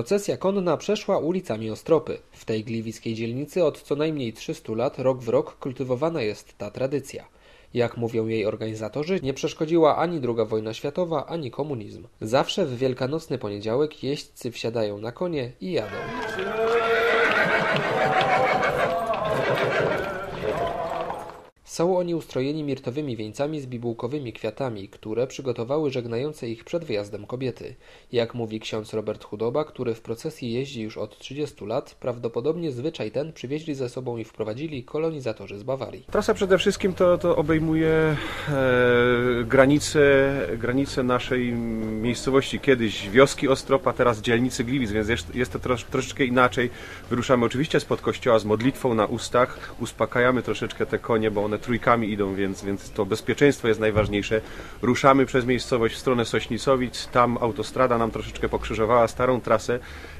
Procesja konna przeszła ulicami Ostropy. W tej gliwickiej dzielnicy od co najmniej 300 lat rok w rok kultywowana jest ta tradycja. Jak mówią jej organizatorzy, nie przeszkodziła ani II wojna światowa, ani komunizm. Zawsze w wielkanocny poniedziałek jeźdźcy wsiadają na konie i jadą. Są oni ustrojeni mirtowymi wieńcami z bibułkowymi kwiatami, które przygotowały żegnające ich przed wyjazdem kobiety. Jak mówi ksiądz Robert Chudoba, który w procesji jeździ już od 30 lat, prawdopodobnie zwyczaj ten przywieźli ze sobą i wprowadzili kolonizatorzy z Bawarii. Trasa przede wszystkim to, to obejmuje e, granice, granice naszej miejscowości, kiedyś wioski Ostropa, teraz dzielnicy Gliwic, więc jest, jest to trosz, troszeczkę inaczej. Wyruszamy oczywiście spod kościoła z modlitwą na ustach, uspokajamy troszeczkę te konie, bo one trójkami idą, więc, więc to bezpieczeństwo jest najważniejsze. Ruszamy przez miejscowość w stronę Sośnicowic, tam autostrada nam troszeczkę pokrzyżowała starą trasę,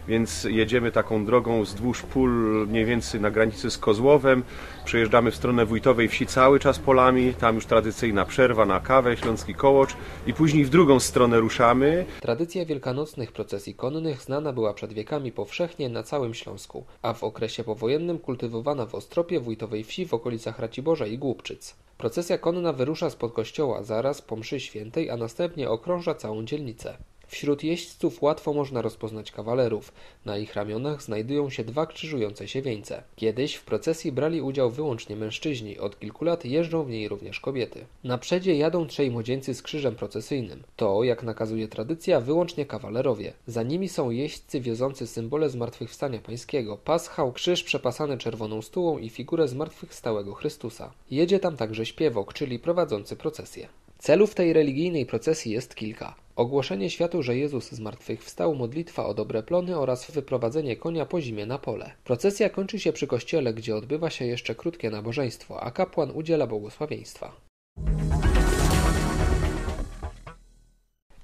więc jedziemy taką drogą wzdłuż pól mniej więcej na granicy z Kozłowem, przejeżdżamy w stronę Wójtowej Wsi cały czas polami, tam już tradycyjna przerwa na kawę, Śląski Kołocz. I później w drugą stronę ruszamy. Tradycja wielkanocnych procesji konnych znana była przed wiekami powszechnie na całym Śląsku, a w okresie powojennym kultywowana w Ostropie, Wójtowej Wsi, w okolicach Raciborza i Głupczyc. Procesja konna wyrusza spod kościoła zaraz po mszy świętej, a następnie okrąża całą dzielnicę. Wśród jeźdźców łatwo można rozpoznać kawalerów. Na ich ramionach znajdują się dwa krzyżujące się wieńce. Kiedyś w procesji brali udział wyłącznie mężczyźni, od kilku lat jeżdżą w niej również kobiety. Na przedzie jadą trzej młodzieńcy z krzyżem procesyjnym. To, jak nakazuje tradycja, wyłącznie kawalerowie. Za nimi są jeźdźcy wiozący symbole zmartwychwstania pańskiego, paschał, krzyż przepasany czerwoną stułą i figurę zmartwychwstałego Chrystusa. Jedzie tam także śpiewok, czyli prowadzący procesję. Celów tej religijnej procesji jest kilka. Ogłoszenie światu, że Jezus zmartwychwstał, modlitwa o dobre plony oraz wyprowadzenie konia po zimie na pole. Procesja kończy się przy kościele, gdzie odbywa się jeszcze krótkie nabożeństwo, a kapłan udziela błogosławieństwa.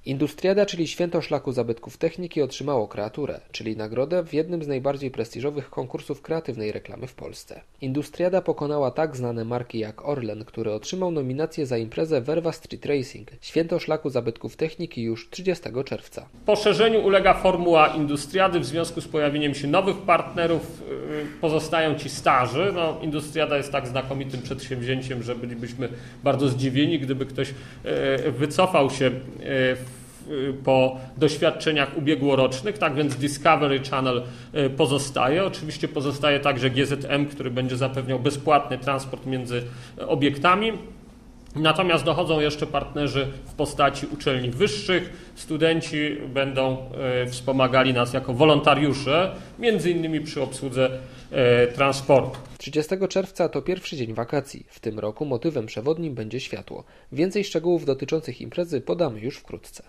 Industriada, czyli święto szlaku zabytków techniki, otrzymało kreaturę, czyli nagrodę w jednym z najbardziej prestiżowych konkursów kreatywnej reklamy w Polsce. Industriada pokonała tak znane marki jak Orlen, który otrzymał nominację za imprezę Verva Street Racing, święto szlaku zabytków techniki już 30 czerwca. Poszerzeniu ulega formuła Industriady w związku z pojawieniem się nowych partnerów, y, pozostają ci starzy. No, Industriada jest tak znakomitym przedsięwzięciem, że bylibyśmy bardzo zdziwieni, gdyby ktoś y, wycofał się y, w po doświadczeniach ubiegłorocznych, tak więc Discovery Channel y, pozostaje. Oczywiście pozostaje także GZM, który będzie zapewniał bezpłatny transport między obiektami. Natomiast dochodzą jeszcze partnerzy w postaci uczelni wyższych. Studenci będą y, wspomagali nas jako wolontariusze, między innymi przy obsłudze transportu. 30 czerwca to pierwszy dzień wakacji. W tym roku motywem przewodnim będzie światło. Więcej szczegółów dotyczących imprezy podamy już wkrótce.